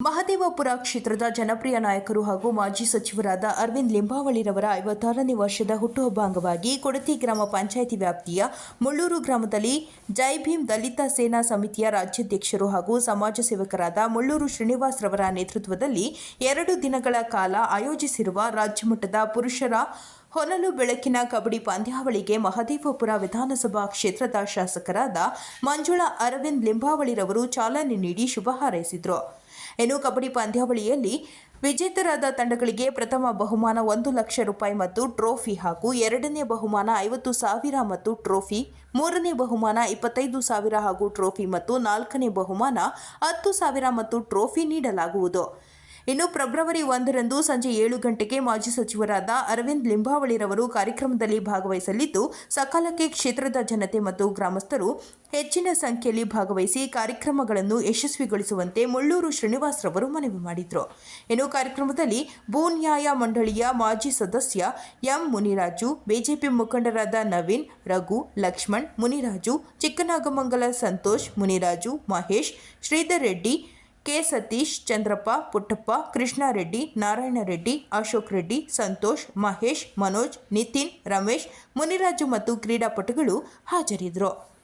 ಮಹದೇವಪುರ ಕ್ಷೇತ್ರದ ಜನಪ್ರಿಯ ನಾಯಕರು ಹಾಗೂ ಮಾಜಿ ಸಚಿವರಾದ ಅರವಿಂದ್ ಲಿಂಬಾವಳಿರವರ ಐವತ್ತಾರನೇ ವರ್ಷದ ಹುಟ್ಟುಹಬ್ಬ ಅಂಗವಾಗಿ ಕೊಡತಿ ಗ್ರಾಮ ಪಂಚಾಯಿತಿ ವ್ಯಾಪ್ತಿಯ ಮುಳ್ಳೂರು ಗ್ರಾಮದಲ್ಲಿ ಜೈ ಭೀಮ್ ದಲಿತ ಸೇನಾ ಸಮಿತಿಯ ರಾಜ್ಯಾಧ್ಯಕ್ಷರು ಹಾಗೂ ಸಮಾಜ ಸೇವಕರಾದ ಮುಳ್ಳೂರು ಶ್ರೀನಿವಾಸ್ ರವರ ನೇತೃತ್ವದಲ್ಲಿ ಎರಡು ದಿನಗಳ ಕಾಲ ಆಯೋಜಿಸಿರುವ ರಾಜ್ಯಮಟ್ಟದ ಪುರುಷರ ಹೊನಲು ಬೆಳಕಿನ ಕಬಡ್ಡಿ ಪಂದ್ಯಾವಳಿಗೆ ಮಹದೇವಪುರ ವಿಧಾನಸಭಾ ಕ್ಷೇತ್ರದ ಶಾಸಕರಾದ ಮಂಜುಳಾ ಅರವಿಂದ್ ಲಿಂಬಾವಳಿರವರು ಚಾಲನೆ ನೀಡಿ ಶುಭ ಹಾರೈಸಿದರು. ಇನ್ನು ಕಬಡ್ಡಿ ಪಂದ್ಯಾವಳಿಯಲ್ಲಿ ವಿಜೇತರಾದ ತಂಡಗಳಿಗೆ ಪ್ರಥಮ ಬಹುಮಾನ ಒಂದು ಲಕ್ಷ ರೂಪಾಯಿ ಮತ್ತು ಟ್ರೋಫಿ ಹಾಗೂ ಎರಡನೇ ಬಹುಮಾನ ಐವತ್ತು ಸಾವಿರ ಮತ್ತು ಟ್ರೋಫಿ, ಮೂರನೇ ಬಹುಮಾನ ಇಪ್ಪತ್ತೈದು ಸಾವಿರ ಹಾಗೂ ಟ್ರೋಫಿ ಮತ್ತು ನಾಲ್ಕನೇ ಬಹುಮಾನ ಹತ್ತು ಸಾವಿರ ಮತ್ತು ಟ್ರೋಫಿ ನೀಡಲಾಗುವುದು. ಇನ್ನು ಫೆಬ್ರವರಿ ಒಂದರಂದು ಸಂಜೆ ಏಳು ಗಂಟೆಗೆ ಮಾಜಿ ಸಚಿವರಾದ ಅರವಿಂದ್ ಲಿಂಬಾವಳಿರವರು ಕಾರ್ಯಕ್ರಮದಲ್ಲಿ ಭಾಗವಹಿಸಲಿದ್ದು, ಸಕಾಲಕ್ಕೆ ಕ್ಷೇತ್ರದ ಜನತೆ ಮತ್ತು ಗ್ರಾಮಸ್ಥರು ಹೆಚ್ಚಿನ ಸಂಖ್ಯೆಯಲ್ಲಿ ಭಾಗವಹಿಸಿ ಕಾರ್ಯಕ್ರಮಗಳನ್ನು ಯಶಸ್ವಿಗೊಳಿಸುವಂತೆ ಮುಳ್ಳೂರು ಶ್ರೀನಿವಾಸ್ ರವರು ಮನವಿ ಮಾಡಿದರು. ಇನ್ನು ಕಾರ್ಯಕ್ರಮದಲ್ಲಿ ಭೂ ನ್ಯಾಯ ಮಂಡಳಿಯ ಮಾಜಿ ಸದಸ್ಯ ಎಂ ಮುನಿರಾಜು, ಬಿಜೆಪಿ ಮುಖಂಡರಾದ ನವೀನ್, ರಘು, ಲಕ್ಷ್ಮಣ್, ಮುನಿರಾಜು, ಚಿಕ್ಕನಾಗಮಂಗಲ ಸಂತೋಷ್, ಮುನಿರಾಜು, ಮಹೇಶ್, ಶ್ರೀಧರ್ ರೆಡ್ಡಿ ಕೆ ಸತೀಶ್, ಚಂದ್ರಪ್ಪ, ಪುಟ್ಟಪ್ಪ ಕೃಷ್ಣಾರೆಡ್ಡಿ ನಾರಾಯಣರೆಡ್ಡಿ ಅಶೋಕ್ ರೆಡ್ಡಿ, ಸಂತೋಷ್, ಮಹೇಶ್, ಮನೋಜ್, ನಿತಿನ್, ರಮೇಶ್, ಮುನಿರಾಜು ಮತ್ತು ಕ್ರೀಡಾಪಟುಗಳು ಹಾಜರಿದ್ದರು.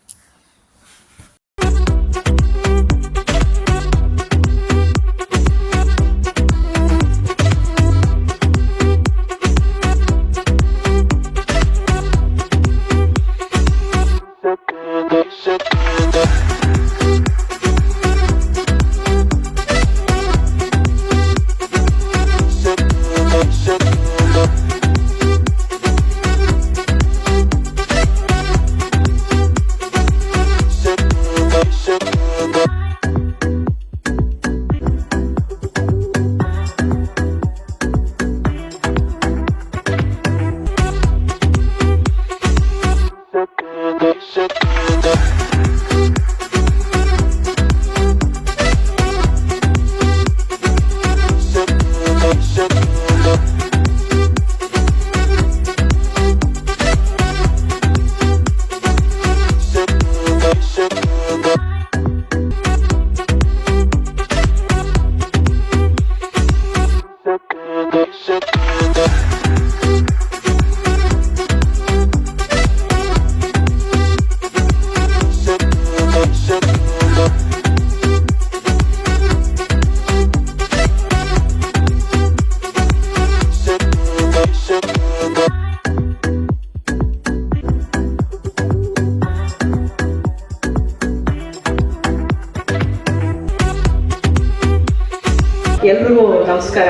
ನಮಸ್ಕಾರ.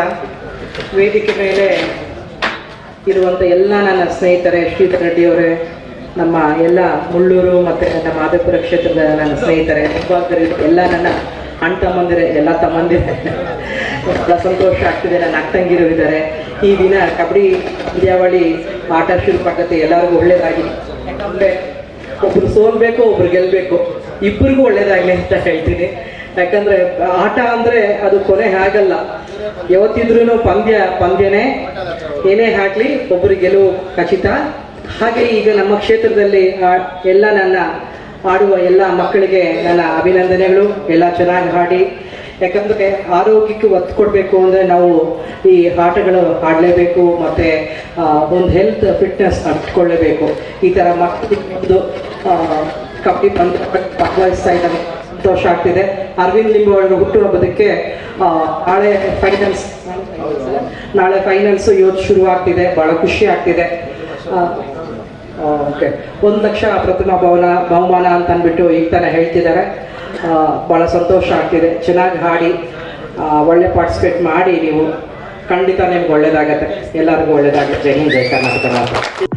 ವೇದಿಕೆ ಮೇಲೆ ಇರುವಂಥ ಎಲ್ಲ ನನ್ನ ಸ್ನೇಹಿತರೆ, ಶ್ರೀಧರ್ ರೆಡ್ಡಿ ಅವರೇ, ನಮ್ಮ ಎಲ್ಲ ಮುಳ್ಳೂರು ಮತ್ತು ನಮ್ಮ ಆದಪುರ ಕ್ಷೇತ್ರದ ನನ್ನ ಸ್ನೇಹಿತರೆ ಮುಂಭಾಗದಲ್ಲಿ ಎಲ್ಲ ನನ್ನ ಅಣ್ಣ ತಮ್ಮಂದಿರೆ, ಎಲ್ಲ ತಮ್ಮಂದಿರೆ. ಬಹಳ ಸಂತೋಷ ಆಗ್ತಿದೆ. ನನ್ನ ಅಕ್ಕಂಗಿರು ಇದ್ದಾರೆ ಈ ದಿನ ಕಬಡ್ಡಿ ಪಂದ್ಯಾವಳಿ ಆಟ ಶುರು ಪದ್ಧತಿ ಎಲ್ಲರಿಗೂ ಒಳ್ಳೇದಾಗಿ ಒಬ್ರು ಸೋಲ್ಬೇಕು, ಒಬ್ರು ಗೆಲ್ಲಬೇಕು ಇಬ್ಬರಿಗೂ ಒಳ್ಳೇದಾಗಲಿ ಅಂತ ಹೇಳ್ತೀನಿ. ಯಾಕಂದರೆ ಆಟ ಅಂದರೆ ಅದು ಕೊನೆ ಆಗಲ್ಲ ಯಾವತ್ತಿದ್ರೂ ಪಂದ್ಯ ಪಂದ್ಯನೇ ಏನೇ ಹಾಕ್ಲಿ ಒಬ್ಬರು ಗೆಲುವು ಖಚಿತ. ಹಾಗೆ ಈಗ ನಮ್ಮ ಕ್ಷೇತ್ರದಲ್ಲಿ ಎಲ್ಲ ನನ್ನ ಆಡುವ ಎಲ್ಲ ಮಕ್ಕಳಿಗೆ ನನ್ನ ಅಭಿನಂದನೆಗಳು. ಎಲ್ಲ ಚೆನ್ನಾಗಿ ಹಾಡಿ ಯಾಕಂದ್ರೆ ಆರೋಗ್ಯಕ್ಕೆ ಒತ್ತು ಕೊಡಬೇಕು ಅಂದ್ರೆ ನಾವು ಈ ಆಟಗಳು ಆಡಲೇಬೇಕು ಮತ್ತೆ ಒಂದು ಹೆಲ್ತ್ ಫಿಟ್ನೆಸ್ ಅರ್ಥಕೊಳ್ಳೇಬೇಕು ಈ ಥರ ಆ, ಕಬಡ್ಡಿ ಪಂದ್ಯ ಭಾಗವಹಿಸ್ತಾ ಸಂತೋಷ ಆಗ್ತಿದೆ. ಅರವಿಂದ್ ಲಿಂಬಾವಳಿ ಹುಟ್ಟುಹಬ್ಬದಕ್ಕೆ ನಾಳೆ ಫೈನಲ್ಸ್ ನಾಳೆ ಫೈನಲ್ಸ್ ಇವತ್ತು ಶುರು ಆಗ್ತಿದೆ. ಬಹಳ ಖುಷಿ ಆಗ್ತಿದೆ. ಓಕೆ ಒಂದು ಲಕ್ಷ ಪ್ರಥಮ ಭವನ, ಬಹುಮಾನ ಅಂತ ಅಂದ್ಬಿಟ್ಟು ಈಗ ತಾನೇ ಹೇಳ್ತಿದ್ದಾರೆ. ಬಹಳ ಸಂತೋಷ ಆಗ್ತಿದೆ. ಚೆನ್ನಾಗಿ ಹಾಡಿ ಒಳ್ಳೆ ಪಾರ್ಟಿಸಿಪೇಟ್ ಮಾಡಿ ನೀವು. ಖಂಡಿತ ನಿಮ್ಗೆ ಒಳ್ಳೇದಾಗತ್ತೆ. ಎಲ್ಲರಿಗೂ ಒಳ್ಳೇದಾಗುತ್ತೆ. ಜೈ ಹಿಂದ್, ಜೈ ಕರ್ನಾಟಕ.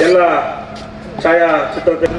ಎಲ್ಲ ಛಾಯಾಚಿತ್ರ ಕೊಡತೆ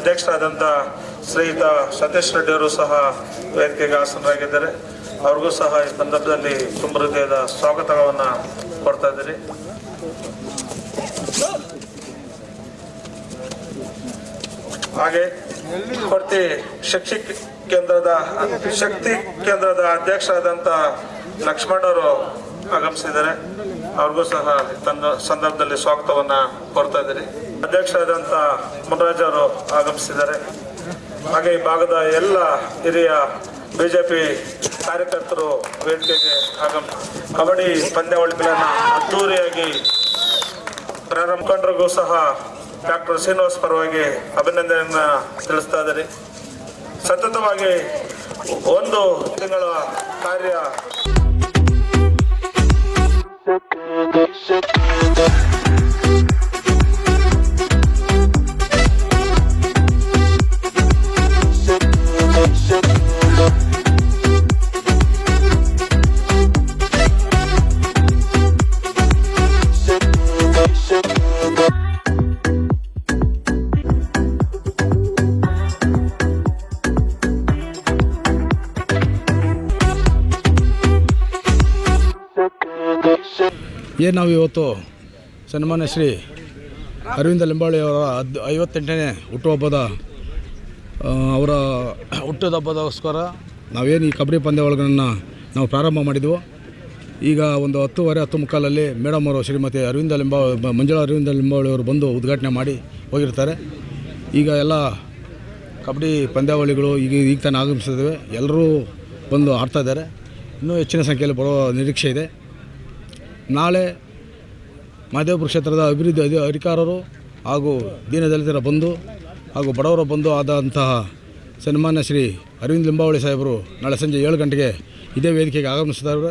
ಅಧ್ಯಕ್ಷರಾದಂಥ ಸ್ನೇಹಿತ ಸತೀಶ್ ರೆಡ್ಡಿ ಅವರು ಸಹ ವೇದಿಕೆಗೆ ಆಸನರಾಗಿದ್ದಾರೆ. ಅವ್ರಿಗೂ ಸಹ ಈ ಸಂದರ್ಭದಲ್ಲಿ ತುಂಬ ಹೃದಯದ ಸ್ವಾಗತವನ್ನು ಕೊಡ್ತಾ ಇದ್ದೀರಿ ಹಾಗೆ ಕೊಡ್ತಿ ಶಿಕ್ಷಕ ಕೇಂದ್ರದ, ಶಕ್ತಿ ಕೇಂದ್ರದ ಅಧ್ಯಕ್ಷರಾದಂಥ ಲಕ್ಷ್ಮಣ್ ಅವರು ಆಗಮಿಸಿದ್ದಾರೆ. ಅವ್ರಿಗೂ ಸಹ ಸಂದರ್ಭದಲ್ಲಿ ಸ್ವಾಗತವನ್ನು ಕೊಡ್ತಾ ಇದ್ದೀರಿ ಅಧ್ಯಕ್ಷರಾದಂಥ ಮುನರಾಜ್ ಅವರು ಆಗಮಿಸಿದ್ದಾರೆ. ಹಾಗೆ ಈ ಭಾಗದ ಎಲ್ಲ ಹಿರಿಯ ಬಿಜೆಪಿ ಕಾರ್ಯಕರ್ತರು ವೇದಿಕೆಗೆ ಆಗಮ, ಕಬಡ್ಡಿ ಪಂದ್ಯಾವಳಿಗಳನ್ನು ಅದ್ದೂರಿಯಾಗಿ ಪ್ರಾರಂಭಕೊಂಡ್ರಿಗೂ ಸಹ ಡಾಕ್ಟರ್ ಶ್ರೀನಿವಾಸ್ ಪರವಾಗಿ ಅಭಿನಂದನೆಯನ್ನ ತಿಳಿಸ್ತಾ ಇದ್ದಾರೆ ಸತತವಾಗಿ ಒಂದು ತಿಂಗಳ ಕಾರ್ಯ ನಾವು ಇವತ್ತು ಸನ್ಮಾನ್ಯ ಶ್ರೀ ಅರವಿಂದ ಲಿಂಬಾಳಿಯವರ ಹದ್ ಐವತ್ತೆಂಟನೇ ಹುಟ್ಟುಹಬ್ಬದ ಅವರ ಅವರ ಹುಟ್ಟುಹಬ್ಬದಗೋಸ್ಕರ ನಾವೇನು ಈ ಕಬಡ್ಡಿ ಪಂದ್ಯಾವಳಿಗಳನ್ನು ನಾವು ಪ್ರಾರಂಭ ಮಾಡಿದ್ವು. ಈಗ ಒಂದು ಹತ್ತುವರೆ, ಹತ್ತು ಮುಕ್ಕಾಲಲ್ಲಿ ಮೇಡಮ್ ಅವರು, ಶ್ರೀಮತಿ ಅರವಿಂದ ಲಿಂಬಾ ಮಂಜುಳಾ ಅರವಿಂದ ಲಿಂಬಾವಳಿಯವರು ಬಂದು ಉದ್ಘಾಟನೆ ಮಾಡಿ ಹೋಗಿರ್ತಾರೆ. ಈಗ ಎಲ್ಲ ಕಬಡ್ಡಿ ಪಂದ್ಯಾವಳಿಗಳು ಈಗ ಈಗ ತಾನೇ ಆಗಮಿಸಿದ್ದೇವೆ. ಎಲ್ಲರೂ ಬಂದು ಆಡ್ತಾ ಇದ್ದಾರೆ. ಇನ್ನೂ ಹೆಚ್ಚಿನ ಸಂಖ್ಯೆಯಲ್ಲಿ ಬರೋ ನಿರೀಕ್ಷೆ ಇದೆ. ನಾಳೆ ಮಹದೇವಪುರ ಕ್ಷೇತ್ರದ ಅಭಿವೃದ್ಧಿ ಅಧಿ ಅಧಿಕಾರರು ಹಾಗೂ ದೀನದಲಿತರ ಬಂಧು ಹಾಗೂ ಬಡವರ ಬಂಧು ಆದಂತಹ ಸನ್ಮಾನ್ಯ ಶ್ರೀ ಅರವಿಂದ್ ಲಿಂಬಾವಳಿ ಸಾಹೇಬರು ನಾಳೆ ಸಂಜೆ ಏಳು ಗಂಟೆಗೆ ಇದೇ ವೇದಿಕೆಗೆ ಆಗಮಿಸಿದ್ದಾರೆ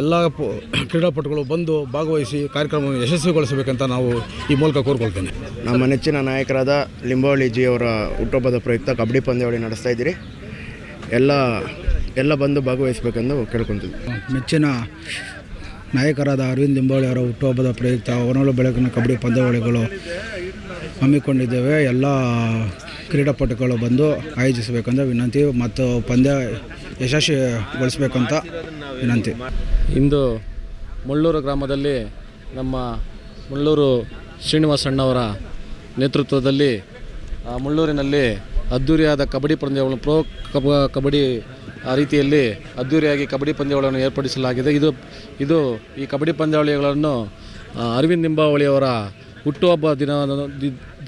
ಎಲ್ಲ ಪ ಕ್ರೀಡಾಪಟುಗಳು ಬಂದು ಭಾಗವಹಿಸಿ ಕಾರ್ಯಕ್ರಮವನ್ನು ಯಶಸ್ವಿಗೊಳಿಸಬೇಕಂತ ನಾವು ಈ ಮೂಲಕ ಕೋರ್ಕೊಳ್ತೇನೆ. ನಮ್ಮ ನೆಚ್ಚಿನ ನಾಯಕರಾದ ಲಿಂಬಾವಳಿ ಜಿ ಅವರ ಹುಟ್ಟುಹಬ್ಬದ ಪ್ರಯುಕ್ತ ಕಬಡ್ಡಿ ಪಂದ್ಯಾವಳಿ ನಡೆಸ್ತಾ ಇದ್ದೀರಿ. ಎಲ್ಲ ಎಲ್ಲ ಬಂದು ಭಾಗವಹಿಸಬೇಕೆಂದು ಕೇಳ್ಕೊತೀವಿ ಮೆಚ್ಚಿನ ನಾಯಕರಾದ ಅರವಿಂದ್ ಲಿಂಬಾವಳಿ ಅವರ ಹುಟ್ಟುಹಬ್ಬದ ಪ್ರಯುಕ್ತ ಹೊನಲು ಬೆಳಕಿನ ಕಬಡ್ಡಿ ಪಂದ್ಯಾವಳಿಗಳು ಹಮ್ಮಿಕೊಂಡಿದ್ದೇವೆ. ಎಲ್ಲ ಕ್ರೀಡಾಪಟುಗಳು ಬಂದು ಆಯೋಜಿಸಬೇಕಂತ ವಿನಂತಿ ಮತ್ತು ಪಂದ್ಯ ಯಶಸ್ವಿಗೊಳಿಸಬೇಕಂತ ವಿನಂತಿ. ಇಂದು ಮುಳ್ಳೂರು ಗ್ರಾಮದಲ್ಲಿ ನಮ್ಮ ಮುಳ್ಳೂರು ಶ್ರೀನಿವಾಸಣ್ಣವರ ನೇತೃತ್ವದಲ್ಲಿ ಮುಳ್ಳೂರಿನಲ್ಲಿ ಅದ್ಧೂರಿಯಾದ ಕಬಡ್ಡಿ ಪಂದ್ಯಾವಳಿ, ಪ್ರೋ ಕಬ, ಕಬಡ್ಡಿ ಆ ರೀತಿಯಲ್ಲಿ ಅದ್ದೂರಿಯಾಗಿ ಕಬಡ್ಡಿ ಪಂದ್ಯಾವಳಿಯನ್ನು ಏರ್ಪಡಿಸಲಾಗಿದೆ. ಇದು ಇದು ಈ ಕಬಡ್ಡಿ ಪಂದ್ಯಾವಳಿಗಳನ್ನು ಅರವಿಂದ್ ನಿಂಬಾವಳಿಯವರ ಹುಟ್ಟುಹಬ್ಬ ದಿನ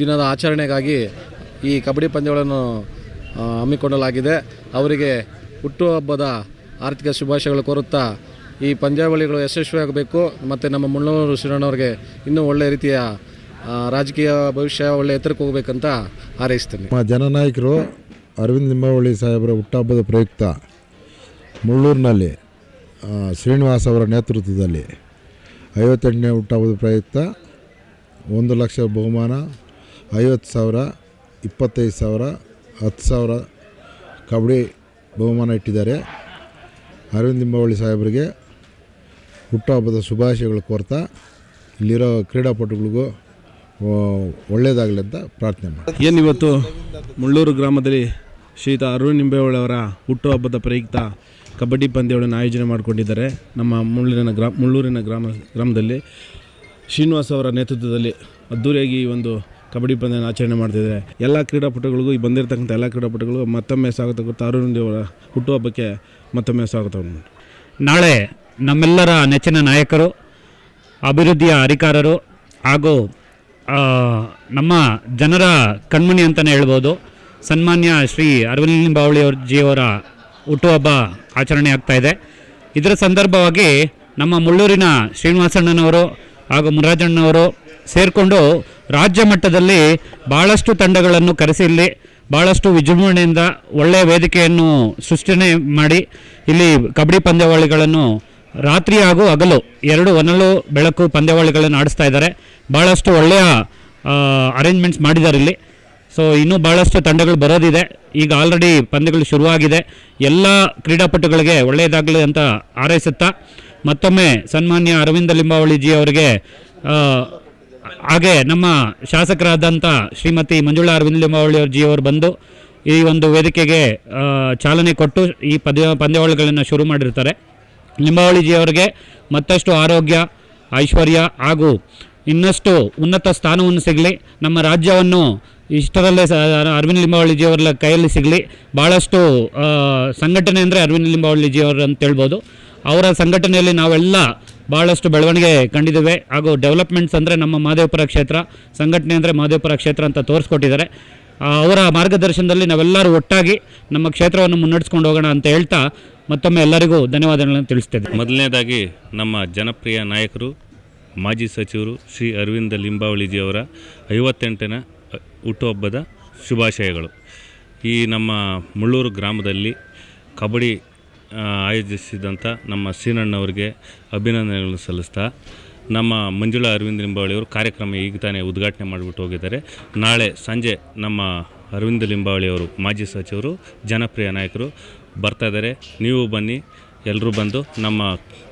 ದಿನದ ಆಚರಣೆಗಾಗಿ ಈ ಕಬಡ್ಡಿ ಪಂದ್ಯಗಳನ್ನು ಹಮ್ಮಿಕೊಳ್ಳಲಾಗಿದೆ. ಅವರಿಗೆ ಹುಟ್ಟುಹಬ್ಬದ ಆರ್ಥಿಕ ಶುಭಾಶಯಗಳು ಕೋರುತ್ತಾ ಈ ಪಂದ್ಯಾವಳಿಗಳು ಯಶಸ್ವಿಯಾಗಬೇಕು. ಮತ್ತು ನಮ್ಮ ಮುಳ್ಳೂರು ಶ್ರೀರಣ್ಣವ್ರಿಗೆ ಇನ್ನೂ ಒಳ್ಳೆಯ ರೀತಿಯ ರಾಜಕೀಯ ಭವಿಷ್ಯ, ಒಳ್ಳೆ ಎತ್ತರಕ್ಕೆ ಹೋಗಬೇಕಂತ ಹಾರೈಸ್ತೇನೆ. ನಮ್ಮ ಜನನಾಯಕರು ಅರವಿಂದ್ ಲಿಂಬಾವಳಿ ಸಾಹೇಬರ ಹುಟ್ಟಹಬ್ಬದ ಪ್ರಯುಕ್ತ ಮುಳ್ಳೂರಿನಲ್ಲಿ ಶ್ರೀನಿವಾಸ ಅವರ ನೇತೃತ್ವದಲ್ಲಿ ಐವತ್ತೆಂಟನೇ ಹುಟ್ಟಹಬ್ಬದ ಪ್ರಯುಕ್ತ ಒಂದು ಲಕ್ಷ ಬಹುಮಾನ, ಐವತ್ತು ಸಾವಿರ, ಇಪ್ಪತ್ತೈದು ಸಾವಿರ, ಹತ್ತು ಸಾವಿರ ಕಬಡ್ಡಿ ಬಹುಮಾನ ಇಟ್ಟಿದ್ದಾರೆ. ಅರವಿಂದ್ ಲಿಂಬಾವಳಿ ಸಾಹೇಬರಿಗೆ ಹುಟ್ಟುಹಬ್ಬದ ಶುಭಾಶಯಗಳು ಕೋರ್ತಾ, ಇಲ್ಲಿರೋ ಕ್ರೀಡಾಪಟುಗಳಿಗೂ ಒಳ್ಳೆಯದಾಗಲಿ ಅಂತ ಪ್ರಾರ್ಥನೆ ಮಾಡಿ ಏನಿವತ್ತು ಮುಳ್ಳೂರು ಗ್ರಾಮದಲ್ಲಿ ಶ್ರೀಯುತ ಅರುಣ್ ನಿಂಬೆಹೊಳವರ ಹುಟ್ಟುಹಬ್ಬದ ಪ್ರಯುಕ್ತ ಕಬಡ್ಡಿ ಪಂದ್ಯಗಳನ್ನು ಆಯೋಜನೆ ಮಾಡಿಕೊಂಡಿದ್ದಾರೆ. ನಮ್ಮ ಮುಳ್ಳೂರಿನ ಗ್ರಾಮ ಮುಳ್ಳೂರಿನ ಗ್ರಾಮ, ಗ್ರಾಮದಲ್ಲಿ ಶ್ರೀನಿವಾಸ್ ಅವರ ನೇತೃತ್ವದಲ್ಲಿ ಅದ್ದೂರಿಯಾಗಿ ಈ ಒಂದು ಕಬಡ್ಡಿ ಪಂದ್ಯನ ಆಚರಣೆ ಮಾಡ್ತಿದ್ದಾರೆ. ಎಲ್ಲ ಕ್ರೀಡಾಪಟುಗಳಿಗೂ ಈ ಬಂದಿರತಕ್ಕಂಥ ಎಲ್ಲ ಕ್ರೀಡಾಪಟುಗಳು ಮತ್ತೊಮ್ಮೆ ಸ್ವಾಗತ ಕೊಡ್ತಾ ಅರುಣ್ ದೇವರ ಹುಟ್ಟುಹಬ್ಬಕ್ಕೆ ಮತ್ತೊಮ್ಮೆ ಸ್ವಾಗತವನ್ನು ನಾಳೆ ನಮ್ಮೆಲ್ಲರ ನೆಚ್ಚಿನ ನಾಯಕರು, ಅಭಿವೃದ್ಧಿಯ ಅಧಿಕಾರರು ಹಾಗೂ ನಮ್ಮ ಜನರ ಕಣ್ಮಣಿ ಅಂತಲೇ ಹೇಳ್ಬೋದು. ಸನ್ಮಾನ್ಯ ಶ್ರೀ ಅರವಿಂದ ಲಿಂಬಾವಳಿ ಅವ್ರ ಜಿಯವರ ಹುಟ್ಟುಹಬ್ಬ ಆಚರಣೆ ಆಗ್ತಾ ಇದೆ. ಇದರ ಸಂದರ್ಭವಾಗಿ ನಮ್ಮ ಮುಳ್ಳೂರಿನ ಶ್ರೀನಿವಾಸಣ್ಣನವರು ಹಾಗೂ ಮುರಾಜಣ್ಣವರು ಸೇರಿಕೊಂಡು ರಾಜ್ಯ ಮಟ್ಟದಲ್ಲಿ ಭಾಳಷ್ಟು ತಂಡಗಳನ್ನು ಕರೆಸಿ ಇಲ್ಲಿ ಭಾಳಷ್ಟು ವಿಜೃಂಭಣೆಯಿಂದ ಒಳ್ಳೆಯ ವೇದಿಕೆಯನ್ನು ಸೃಷ್ಟಿನೇ ಮಾಡಿ, ಇಲ್ಲಿ ಕಬಡ್ಡಿ ಪಂದ್ಯಾವಳಿಗಳನ್ನು ರಾತ್ರಿ ಹಾಗೂ ಹಗಲು ಎರಡು ಒನಲು ಬೆಳಕು ಪಂದ್ಯಾವಳಿಗಳನ್ನು ಆಡಿಸ್ತಾ ಇದ್ದಾರೆ. ಭಾಳಷ್ಟು ಒಳ್ಳೆಯ ಅರೇಂಜ್ಮೆಂಟ್ಸ್ ಮಾಡಿದ್ದಾರೆ ಇಲ್ಲಿ. ಸೊ ಇನ್ನೂ ಭಾಳಷ್ಟು ತಂಡಗಳು ಬರೋದಿದೆ. ಈಗ ಆಲ್ರೆಡಿ ಪಂದ್ಯಗಳು ಶುರುವಾಗಿದೆ. ಎಲ್ಲ ಕ್ರೀಡಾಪಟುಗಳಿಗೆ ಒಳ್ಳೆಯದಾಗಲಿ ಅಂತ ಹಾರೈಸುತ್ತಾ, ಮತ್ತೊಮ್ಮೆ ಸನ್ಮಾನ್ಯ ಅರವಿಂದ ಲಿಂಬಾವಳಿಜಿ ಅವರಿಗೆ ಹಾಗೆ ನಮ್ಮ ಶಾಸಕರಾದಂಥ ಶ್ರೀಮತಿ ಮಂಜುಳಾ ಅರವಿಂದ ಲಿಂಬಾವಳಿ ಜಿ ಅವರು ಬಂದು ಈ ಒಂದು ವೇದಿಕೆಗೆ ಚಾಲನೆ ಕೊಟ್ಟು ಈ ಪದ್ಯ ಪಂದ್ಯಾವಳಿಗಳನ್ನು ಶುರು ಮಾಡಿರ್ತಾರೆ. ಲಿಂಬಾವಳಿಜಿ ಅವರಿಗೆ ಮತ್ತಷ್ಟು ಆರೋಗ್ಯ, ಐಶ್ವರ್ಯ ಹಾಗೂ ಇನ್ನಷ್ಟು ಉನ್ನತ ಸ್ಥಾನವನ್ನು ಸಿಗಲಿ. ನಮ್ಮ ರಾಜ್ಯವನ್ನು ಇಷ್ಟರಲ್ಲೇ ಅರವಿಂದ್ ಲಿಂಬಾವಳಿಜಿ ಅವರ ಕೈಯಲ್ಲಿ ಸಿಗಲಿ. ಭಾಳಷ್ಟು ಸಂಘಟನೆ ಅಂದರೆ ಅರವಿಂದ್ ಲಿಂಬಾವಳಿಜಿಯವರು ಅಂತ ಹೇಳ್ಬೋದು. ಅವರ ಸಂಘಟನೆಯಲ್ಲಿ ನಾವೆಲ್ಲ ಭಾಳಷ್ಟು ಬೆಳವಣಿಗೆ ಕಂಡಿದ್ದೇವೆ. ಹಾಗೂ ಡೆವಲಪ್ಮೆಂಟ್ಸ್ ಅಂದರೆ ನಮ್ಮ ಮಹದೇವಪುರ ಕ್ಷೇತ್ರ, ಸಂಘಟನೆ ಅಂದರೆ ಮಹದೇವಪುರ ಕ್ಷೇತ್ರ ಅಂತ ತೋರಿಸ್ಕೊಟ್ಟಿದ್ದಾರೆ. ಅವರ ಮಾರ್ಗದರ್ಶನದಲ್ಲಿ ನಾವೆಲ್ಲರೂ ಒಟ್ಟಾಗಿ ನಮ್ಮ ಕ್ಷೇತ್ರವನ್ನು ಮುನ್ನಡೆಸ್ಕೊಂಡು ಹೋಗೋಣ ಅಂತ ಹೇಳ್ತಾ ಮತ್ತೊಮ್ಮೆ ಎಲ್ಲರಿಗೂ ಧನ್ಯವಾದಗಳನ್ನು ತಿಳಿಸ್ತೇನೆ ಮೊದಲನೇದಾಗಿ ನಮ್ಮ ಜನಪ್ರಿಯ ನಾಯಕರು, ಮಾಜಿ ಸಚಿವರು ಶ್ರೀ ಅರವಿಂದ ಲಿಂಬಾವಳಿಜಿಯವರ ಐವತ್ತೆಂಟನೇ ಹುಟ್ಟುಹಬ್ಬದ ಶುಭಾಶಯಗಳು. ಈ ನಮ್ಮ ಮುಳ್ಳೂರು ಗ್ರಾಮದಲ್ಲಿ ಕಬಡ್ಡಿ ಆಯೋಜಿಸಿದಂಥ ನಮ್ಮ ಶ್ರೀನಣ್ಣವರಿಗೆ ಅಭಿನಂದನೆಗಳನ್ನು ಸಲ್ಲಿಸ್ತಾ, ನಮ್ಮ ಮಂಜುಳಾ ಅರವಿಂದ ಲಿಂಬಾವಳಿಯವರು ಕಾರ್ಯಕ್ರಮ ಈಗ ತಾನೇ ಉದ್ಘಾಟನೆ ಮಾಡಿಬಿಟ್ಟು ಹೋಗಿದ್ದಾರೆ. ನಾಳೆ ಸಂಜೆ ನಮ್ಮ ಅರವಿಂದ ಲಿಂಬಾವಳಿಯವರು ಮಾಜಿ ಸಚಿವರು, ಜನಪ್ರಿಯ ನಾಯಕರು ಬರ್ತಾ ಇದ್ದಾರೆ. ನೀವು ಬನ್ನಿ ಎಲ್ಲರೂ ಬಂದು ನಮ್ಮ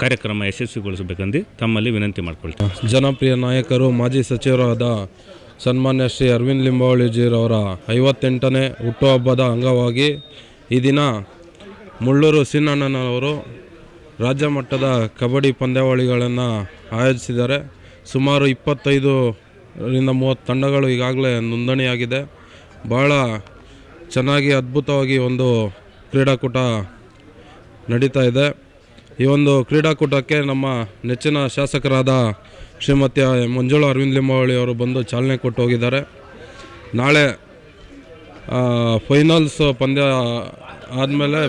ಕಾರ್ಯಕ್ರಮ ಯಶಸ್ವಿಗೊಳಿಸಬೇಕಂದು ತಮ್ಮಲ್ಲಿ ವಿನಂತಿ ಮಾಡಿಕೊಳ್ತೀವಿ ಜನಪ್ರಿಯ ನಾಯಕರು, ಮಾಜಿ ಸಚಿವರಾದ ಸನ್ಮಾನ್ಯ ಶ್ರೀ ಅರವಿಂದ್ ಲಿಂಬಾವಳಿಜಿರವರ ಐವತ್ತೆಂಟನೇ ಹುಟ್ಟುಹಬ್ಬದ ಅಂಗವಾಗಿ ಈ ದಿನ ಮುಳ್ಳೂರು ಸಿನ್ನಣ್ಣನವರು ರಾಜ್ಯ ಮಟ್ಟದ ಕಬಡ್ಡಿ ಪಂದ್ಯಾವಳಿಗಳನ್ನು ಆಯೋಜಿಸಿದ್ದಾರೆ. ಸುಮಾರು ಇಪ್ಪತ್ತೈದರಿಂದ ಮೂವತ್ತು ತಂಡಗಳು ಈಗಾಗಲೇ ನೋಂದಣಿಯಾಗಿದೆ. ಭಾಳ ಚೆನ್ನಾಗಿ ಅದ್ಭುತವಾಗಿ ಒಂದು ಕ್ರೀಡಾಕೂಟ ನಡೀತಾ ಇದೆ. ಈ ಒಂದು ಕ್ರೀಡಾಕೂಟಕ್ಕೆ ನಮ್ಮ ನೆಚ್ಚಿನ ಶಾಸಕರಾದ ಶ್ರೀಮತಿ ಮಂಜುಳ ಅರವಿಂದ್ ಲಿಂಬಾವಳಿ ಅವರು ಬಂದು ಚಾಲನೆ ಕೊಟ್ಟು ಹೋಗಿದ್ದಾರೆ. ನಾಳೆ ಫೈನಲ್ಸ್ ಪಂದ್ಯ ಆದಮೇಲೆ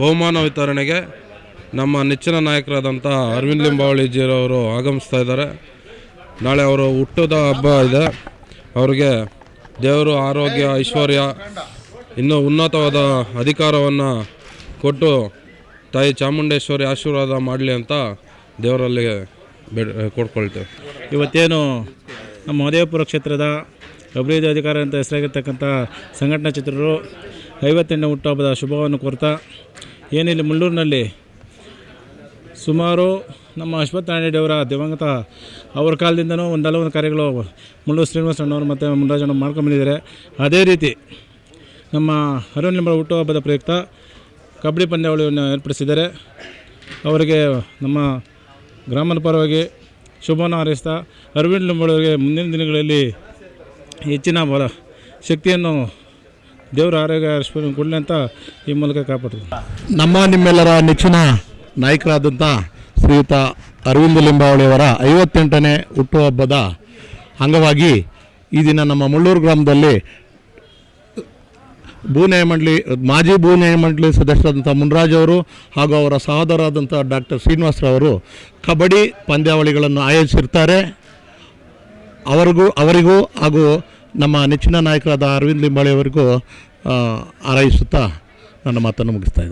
ಬಹುಮಾನ ವಿತರಣೆಗೆ ನಮ್ಮ ನೆಚ್ಚಿನ ನಾಯಕರಾದಂಥ ಅರವಿಂದ್ ಲಿಂಬಾವಳಿಜಿರವರು ಆಗಮಿಸ್ತಾ ಇದ್ದಾರೆ. ನಾಳೆ ಅವರು ಹುಟ್ಟದ ಹಬ್ಬ ಇದೆ. ಅವರಿಗೆ ದೇವರು ಆರೋಗ್ಯ, ಐಶ್ವರ್ಯ, ಇನ್ನೂ ಉನ್ನತವಾದ ಅಧಿಕಾರವನ್ನು ಕೊಟ್ಟು ತಾಯಿ ಚಾಮುಂಡೇಶ್ವರಿ ಆಶೀರ್ವಾದ ಮಾಡಲಿ ಅಂತ ದೇವರಲ್ಲಿ ಬೇಡ ಕೊಡ್ಕೊಳ್ತೇವೆ. ಇವತ್ತೇನು ನಮ್ಮ ಮಹದೇವಪುರ ಕ್ಷೇತ್ರದ ಅಭಿವೃದ್ಧಿ ಅಧಿಕಾರ ಅಂತ ಹೆಸರಾಗಿರ್ತಕ್ಕಂಥ ಸಂಘಟನಾ ಚಿತ್ರರು ಐವತ್ತೆಂಟನೇ ಹುಟ್ಟುಹಬ್ಬದ ಶುಭವನ್ನು ಕೋರ್ತಾ, ಏನಿಲ್ಲಿ ಮುಳ್ಳೂರಿನಲ್ಲಿ ಸುಮಾರು ನಮ್ಮ ಅಶ್ವತ್ಥ ನಾರಾಯಣರೆಡ್ಡಿಯವರ ದಿವಂಗತ ಅವ್ರ ಕಾಲದಿಂದನೂ ಒಂದು ಕಾರ್ಯಗಳು ಮುಳ್ಳೂರು ಶ್ರೀನಿವಾಸ ಅಣ್ಣವರು ಮತ್ತು ಮುನ್ರಾಜಣ್ಣ ಮಾಡ್ಕೊಂಡ್ಬಂದಿದ್ದಾರೆ ಅದೇ ರೀತಿ ನಮ್ಮ ಅರುಣ್ ನಿಂಬಳ ಹುಟ್ಟುಹಬ್ಬದ ಪ್ರಯುಕ್ತ ಕಬಡ್ಡಿ ಪಂದ್ಯಾವಳಿಯನ್ನು ಏರ್ಪಡಿಸಿದ್ದಾರೆ. ಅವರಿಗೆ ನಮ್ಮ ಗ್ರಾಮದ ಪರವಾಗಿ ಶುಭವನ್ನು ಹಾರೈಸ್ತಾ ಅರವಿಂದ್ ಲಿಂಬಳವರಿಗೆ ಮುಂದಿನ ದಿನಗಳಲ್ಲಿ ಹೆಚ್ಚಿನ ಬಲ ಶಕ್ತಿಯನ್ನು ದೇವರ ಆರೋಗ್ಯ ಐಶ್ವರ್ಯ ಕೊಡಲಿ ಅಂತ ಈ ಮೂಲಕ ಕಾಪಾಡ್ತೀವಿ ನಮ್ಮ ನಿಮ್ಮೆಲ್ಲರ ನೆಚ್ಚಿನ ನಾಯಕರಾದಂಥ ಶ್ರೀಯುತ ಅರವಿಂದ ಲಿಂಬಾವಳಿಯವರ ಐವತ್ತೆಂಟನೇ ಹುಟ್ಟುಹಬ್ಬದ ಅಂಗವಾಗಿ ಈ ದಿನ ನಮ್ಮ ಮುಳ್ಳೂರು ಗ್ರಾಮದಲ್ಲಿ ಭೂ ನ್ಯಾಯಮಂಡಳಿ, ಮಾಜಿ ಭೂ ನ್ಯಾಯಮಂಡಳಿ ಸದಸ್ಯರಾದಂಥ ಮುನ್ರಾಜ್ ಅವರು ಹಾಗೂ ಅವರ ಸಹೋದರಾದಂಥ ಡಾಕ್ಟರ್ ಶ್ರೀನಿವಾಸರವರು ಕಬಡ್ಡಿ ಪಂದ್ಯಾವಳಿಗಳನ್ನು ಆಯೋಜಿಸಿರ್ತಾರೆ. ಅವರಿಗೂ ಅವರಿಗೂ ಹಾಗೂ ನಮ್ಮ ನೆಚ್ಚಿನ ನಾಯಕರಾದ ಅರವಿಂದ್ ಲಿಂಬಾಳಿ ಅವರಿಗೂ ಹಾರೈಸುತ್ತಾ ನನ್ನ ಮಾತನ್ನು ಮುಗಿಸ್ತಾ